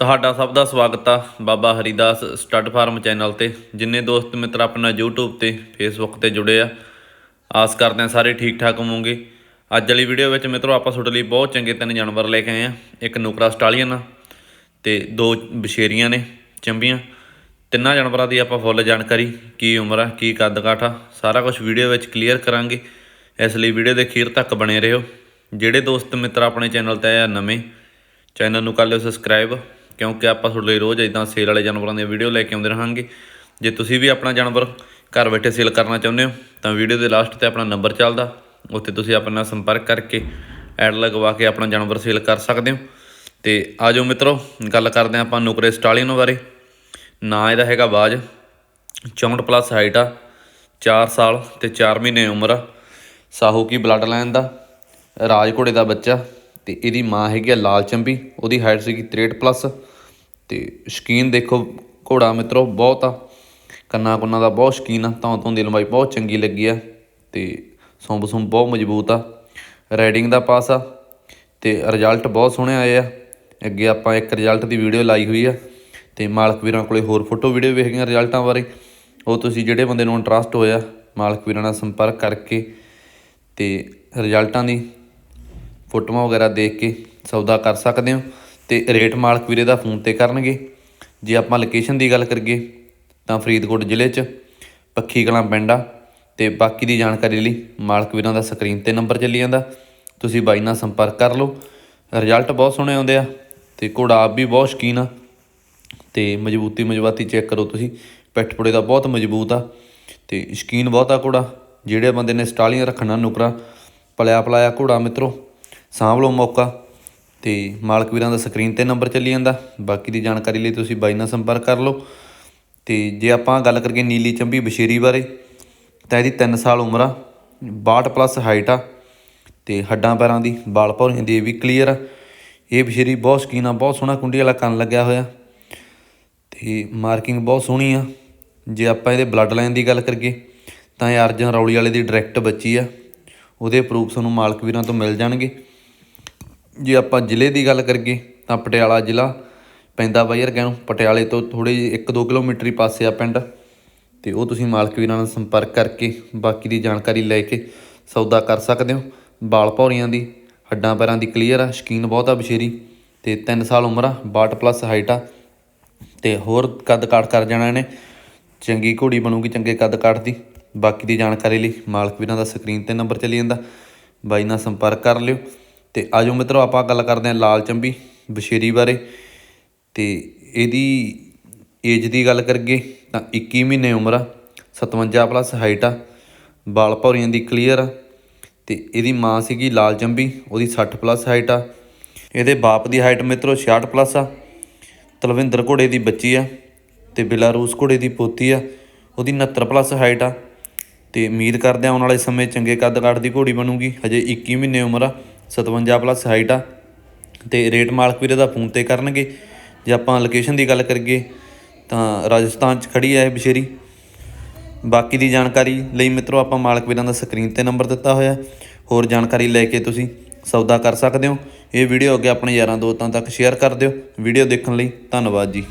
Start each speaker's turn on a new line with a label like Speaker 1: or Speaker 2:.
Speaker 1: ਤੁਹਾਡਾ ਸਭ ਦਾ ਸਵਾਗਤ ਆ Baba Haridas stud farm channel ਤੇ। ਜਿੰਨੇ ਦੋਸਤ ਮਿੱਤਰ ਆਪਣਾ YouTube ਤੇ, Facebook ਤੇ ਜੁੜੇ ਆ, ਆਸ ਕਰਦੇ ਆ ਸਾਰੇ ਠੀਕ ਠਾਕ ਹੋਵੋਗੇ। ਅੱਜ ਵਾਲੀ ਵੀਡੀਓ ਵਿੱਚ ਮਿੱਤਰੋ ਆਪਾਂ ਤੁਹਾਡੇ ਲਈ ਬਹੁਤ ਚੰਗੇ ਤਿੰਨ ਜਾਨਵਰ ਲੈ ਕੇ ਆਏ ਆ। ਇੱਕ ਨੁਕਰਾ ਸਟਾਲੀਅਨ ਆ ਤੇ ਦੋ ਬਸ਼ੇਰੀਆਂ ਨੇ, ਚੰਬੀਆਂ। ਤਿੰਨਾਂ ਜਾਨਵਰਾਂ ਦੀ ਆਪਾਂ ਫੁੱਲ ਜਾਣਕਾਰੀ, ਕੀ ਉਮਰ ਆ, ਕੀ ਕੱਦ ਕਾਠਾ ਸਾਰਾ ਕੁਝ ਵੀਡੀਓ ਵਿੱਚ ਕਲੀਅਰ ਕਰਾਂਗੇ। ਇਸ ਲਈ ਵੀਡੀਓ ਦੇ ਅਖੀਰ ਤੱਕ ਬਣੇ ਰਹੋ। ਜਿਹੜੇ ਦੋਸਤ ਮਿੱਤਰ ਆਪਣੇ ਚੈਨਲ ਤੇ ਆ ਨਵੇਂ, ਚੈਨਲ ਨੂੰ ਕਰ ਲਿਓ ਸਬਸਕ੍ਰਾਈਬ ਕਿਉਂਕਿ ਆਪਾਂ ਤੁਹਾਡੇ ਲਈ ਰੋਜ਼ ਇਦਾਂ ਸੇਲ ਵਾਲੇ ਜਾਨਵਰਾਂ ਦੀਆਂ ਵੀਡੀਓ ਲੈ ਕੇ ਆਉਂਦੇ ਰਹਾਂਗੇ। ਜੇ ਤੁਸੀਂ ਵੀ ਆਪਣਾ ਜਾਨਵਰ ਘਰ ਬੈਠੇ ਸੇਲ ਕਰਨਾ ਚਾਹੁੰਦੇ ਹੋ, ਤਾਂ ਵੀਡੀਓ ਦੇ ਲਾਸਟ ਤੇ ਆਪਣਾ ਨੰਬਰ ਚੱਲਦਾ। ਉੱਥੇ ਤੁਸੀਂ ਆਪਣੇ ਨਾਲ ਸੰਪਰਕ ਕਰਕੇ ਐਡ ਲਗਵਾ ਕੇ ਆਪਣਾ ਜਾਨਵਰ ਸੇਲ ਕਰ ਸਕਦੇ ਹੋ। ਤੇ ਆਜੋ ਮਿੱਤਰੋ, ਗੱਲ ਕਰਦੇ ਹਾਂ ਆਪਾਂ ਨੁਕਰੇ ਸਟਾਲੀਅਨ ਬਾਰੇ। ਨਾਂ ਇਹਦਾ ਹੈਗਾ ਬਾਜ। 64 ਪਲੱਸ ਹਾਈਟ ਆ 4 ਸਾਲ ਤੇ 4 ਮਹੀਨੇ ਉਮਰ ਆ। ਸਾਹੂ ਕੀ ਬਲੱਡ ਲਾਈਨ ਦਾ ਰਾਜ ਘੋੜੇ ਦਾ ਬੱਚਾ। ਤੇ ਇਹਦੀ ਮਾਂ ਹੈਗੀ ਆ ਲਾਲ ਚੰਬੀ, ਉਹਦੀ ਹਾਈਟ ਸੀਗੀ 63 ਪਲੱਸ ਤੇ ਸ਼ਕੀਨ ਦੇਖੋ ਘੋੜਾ ਮਿੱਤਰੋ ਬਹੁਤ ਆ, ਕੰਨਾ ਕੁੰਨਾ ਦਾ ਬਹੁਤ ਸ਼ਕੀਨ ਆ ਤਾਂ ਤੋਂ ਦੀ ਲੰਬਾਈ ਬਹੁਤ ਚੰਗੀ ਲੱਗੀ ਆ ਤੇ ਸੁੰਬ ਸੁੰਬ ਬਹੁਤ ਮਜ਼ਬੂਤ ਆ। ਰਾਈਡਿੰਗ ਦਾ ਪਾਸ ਆ ਤੇ ਰਿਜ਼ਲਟ ਬਹੁਤ ਸੋਹਣੇ ਆਏ ਆ। ਅੱਗੇ ਆਪਾਂ ਇੱਕ ਰਿਜ਼ਲਟ ਦੀ ਵੀਡੀਓ ਲਾਈ ਹੋਈ ਆ ਤੇ ਮਾਲਕ ਵੀਰਾਂ ਕੋਲੇ ਹੋਰ ਫੋਟੋ ਵੀਡੀਓ ਵੀ ਹੈਗੀਆਂ ਰਿਜ਼ਲਟਾਂ ਬਾਰੇ। ਉਹ ਤੁਸੀਂ ਜਿਹੜੇ ਬੰਦੇ ਨੂੰ ਇੰਟਰਸਟ ਹੋਇਆ, ਮਾਲਕ ਵੀਰਾਂ ਨਾਲ ਸੰਪਰਕ ਕਰਕੇ ਤੇ ਰਿਜ਼ਲਟਾਂ ਦੀ ਫੋਟੋਆਂ ਵਗੈਰਾ ਦੇਖ ਕੇ ਸੌਦਾ ਕਰ ਸਕਦੇ ਹੋ ਤੇ ਰੇਟ ਮਾਲਕ ਵੀਰੇ ਦਾ ਫੋਨ ਤੇ ਕਰਨਗੇ। ਜੇ ਆਪਾਂ ਲੋਕੇਸ਼ਨ ਦੀ ਗੱਲ ਕਰੀਏ ਤਾਂ ਫਰੀਦਕੋਟ ਜ਼ਿਲ੍ਹੇ 'ਚ ਪੱਖੀ ਕਲਾਂ ਪਿੰਡ ਆ ਤੇ ਬਾਕੀ ਦੀ ਜਾਣਕਾਰੀ ਲਈ ਮਾਲਕ ਵੀਰਾਂ ਦਾ ਸਕਰੀਨ ਤੇ ਨੰਬਰ ਚੱਲੀ ਜਾਂਦਾ। ਤੁਸੀਂ ਬਾਈ ਨਾਲ ਸੰਪਰਕ ਕਰ ਲਓ। ਰਿਜ਼ਲਟ ਬਹੁਤ ਸੋਹਣੇ ਆਉਂਦੇ ਆ ਤੇ ਘੋੜਾ ਆਪ ਵੀ ਬਹੁਤ ਸ਼ਕੀਨ ਆ ਤੇ ਮਜ਼ਬੂਤੀ ਮਜਵਾਤੀ ਚੈੱਕ ਕਰੋ ਤੁਸੀਂ। ਪਿੱਠ ਪੁੜੇ ਦਾ ਬਹੁਤ ਮਜ਼ਬੂਤ ਆ ਤੇ ਸ਼ਕੀਨ ਬਹੁਤ ਆ ਘੋੜਾ। ਜਿਹੜੇ ਬੰਦੇ ਨੇ ਸਟਾਲੀਆਂ ਰੱਖਣਾ ਨੁਕਰਾ ਪਲਿਆ ਪਲਾਇਆ ਘੋੜਾ ਮਿੱਤਰੋ ਸਾਂਭ ਲਓ ਮੌਕਾ। ਤੇ ਮਾਲਕ ਵੀਰਾਂ ਦਾ ਸਕਰੀਨ ਤੇ ਨੰਬਰ ਚੱਲੀ ਜਾਂਦਾ। ਬਾਕੀ ਦੀ ਜਾਣਕਾਰੀ ਲਈ ਤੁਸੀਂ ਬਾਈ ਨਾਲ ਸੰਪਰਕ ਕਰ ਲਓ। ਤੇ ਜੇ ਆਪਾਂ ਗੱਲ ਕਰੀਏ ਨੀਲੀ ਚੰਬੀ ਬਸ਼ੇਰੀ ਬਾਰੇ, ਤਾਂ ਇਹਦੀ 3 ਸਾਲ ਉਮਰ ਆ 62 ਪਲੱਸ ਹਾਈਟ ਆ, ਤੇ ਹੱਡਾਂ ਪੈਰਾਂ ਦੀ ਬਾਲ ਭੌਰੀਆਂ ਦੀ ਇਹ ਵੀ ਕਲੀਅਰ ਆ। ਇਹ ਬਸ਼ੇਰੀ ਬਹੁਤ ਸ਼ਕੀਨ ਆ, ਬਹੁਤ ਸੋਹਣਾ ਕੁੰਡੀ ਵਾਲਾ ਕੰਨ ਲੱਗਿਆ ਹੋਇਆ। ਤੇ ਮਾਰਕਿੰਗ ਬਹੁਤ ਸੋਹਣੀ ਆ। ਜੇ ਆਪਾਂ ਇਹਦੇ ਬਲੱਡ ਲਾਈਨ ਦੀ ਗੱਲ ਕਰੀਏ, ਤਾਂ ਇਹ ਅਰਜਨ ਰੌਲੀ ਵਾਲੇ ਦੀ ਡਾਇਰੈਕਟ ਬੱਚੀ ਆ। ਉਹਦੇ ਪ੍ਰੂਫ ਤੁਹਾਨੂੰ ਮਾਲਕ ਵੀਰਾਂ ਤੋਂ ਮਿਲ ਜਾਣਗੇ। ਜੇ ਆਪਾਂ ਜ਼ਿਲ੍ਹੇ ਦੀ ਗੱਲ ਕਰੀਏ ਤਾਂ ਪਟਿਆਲਾ ਜ਼ਿਲ੍ਹਾ ਪੈਂਦਾ ਬਾਈ ਵਰਗਿਆਂ ਨੂੰ ਪਟਿਆਲੇ ਤੋਂ ਥੋੜੇ ਜਿਹੇ 1-2 ਕਿਲੋਮੀਟਰ ਹੀ ਪਾਸੇ ਆ ਪਿੰਡ। ਤੇ ਉਹ ਤੁਸੀਂ ਮਾਲਕ ਵੀਰਾਂ ਨਾਲ ਸੰਪਰਕ ਕਰਕੇ ਬਾਕੀ ਦੀ ਜਾਣਕਾਰੀ ਲੈ ਕੇ ਸੌਦਾ ਕਰ ਸਕਦੇ ਹੋ। ਬਾਲ ਭੌਰੀਆਂ ਦੀ, ਹੱਡਾਂ ਪੈਰਾਂ ਦੀ ਕਲੀਅਰ ਆ, ਸ਼ਕੀਨ ਬਹੁਤ ਆ ਬਸ਼ੇਰੀ। ਤੇ 3 ਸਾਲ ਉਮਰ ਆ 62 ਪਲੱਸ ਹਾਈਟ ਆ। ਤੇ ਹੋਰ ਕੱਦ ਕਾਠ ਕਰ ਜਾਣਾ ਇਹਨੇ। ਚੰਗੀ ਘੋੜੀ ਬਣੂਗੀ ਚੰਗੇ ਕੱਦ ਕਾਠ ਦੀ। ਬਾਕੀ ਦੀ ਜਾਣਕਾਰੀ ਲਈ ਮਾਲਕ ਵੀਰਾਂ ਦਾ ਸਕਰੀਨ ਤੇ ਨੰਬਰ ਚੱਲੀ ਜਾਂਦਾ। ਬਾਈ ਨਾਲ ਸੰਪਰਕ ਕਰ ਲਿਓ। ਤੇ ਆਜੋ ਮਿੱਤਰੋ, ਆਪਾਂ ਗੱਲ ਕਰਦੇ ਹਾਂ ਲਾਲ ਚੰਬੀ ਬਸ਼ੇਰੀ ਬਾਰੇ। ਤੇ ਇਹਦੀ ਏਜ ਦੀ ਗੱਲ ਕਰੀਏ ਤਾਂ 21 ਮਹੀਨੇ ਉਮਰ ਆ 57 ਪਲੱਸ ਹਾਈਟ ਆ, ਬਾਲ ਭੌਰੀਆਂ ਦੀ ਕਲੀਅਰ ਆ। ਤੇ ਇਹਦੀ ਮਾਂ ਸੀਗੀ ਲਾਲ ਚੰਬੀ, ਉਹਦੀ 60 ਪਲੱਸ ਹਾਈਟ ਆ। ਇਹਦੇ ਬਾਪ ਦੀ ਹਾਈਟ ਮਿੱਤਰੋ 66 ਪਲੱਸ ਆ। ਤਲਵਿੰਦਰ ਘੋੜੇ ਦੀ ਬੱਚੀ ਆ ਤੇ ਬਿਲਾਰੂਸ ਘੋੜੇ ਦੀ ਪੋਤੀ ਆ, ਉਹਦੀ 69 ਪਲੱਸ ਹਾਈਟ ਆ। ਤੇ ਉਮੀਦ ਕਰਦੇ ਆ ਆਉਣ ਵਾਲੇ ਸਮੇਂ ਚੰਗੇ ਕੱਦ ਕਾਠ ਦੀ ਘੋੜੀ ਬਣੂਗੀ, ਹਜੇ 21 ਮਹੀਨੇ ਉਮਰ ਆ। 57 ਪਲੱਸ ਹਾਈਟ ਆ। ਤੇ ਰੇਟ ਮਾਲਕ ਵੀਰੇ ਦਾ ਫੋਨ ਤੇ ਕਰਨਗੇ। ਜੇ ਆਪਾਂ ਲੋਕੇਸ਼ਨ ਦੀ ਗੱਲ ਕਰੀਏ, ਤਾਂ ਰਾਜਸਥਾਨ 'ਚ ਖੜੀ ਹੈ ਇਹ ਬਸ਼ੇਰੀ। ਬਾਕੀ ਦੀ ਜਾਣਕਾਰੀ ਲਈ ਮਿੱਤਰੋ, ਆਪਾਂ ਮਾਲਕ ਵੀਰਾਂ ਦਾ ਸਕਰੀਨ ਤੇ ਨੰਬਰ ਦਿੱਤਾ ਹੋਇਆ। ਹੋਰ ਜਾਣਕਾਰੀ ਲੈ ਕੇ ਤੁਸੀਂ ਸੌਦਾ ਕਰ ਸਕਦੇ ਹੋ। ਇਹ ਵੀਡੀਓ ਅੱਗੇ ਆਪਣੇ ਯਾਰਾਂ ਦੋਸਤਾਂ ਤੱਕ ਸ਼ੇਅਰ ਕਰ ਦਿਓ। ਵੀਡੀਓ ਦੇਖਣ ਲਈ ਧੰਨਵਾਦ ਜੀ।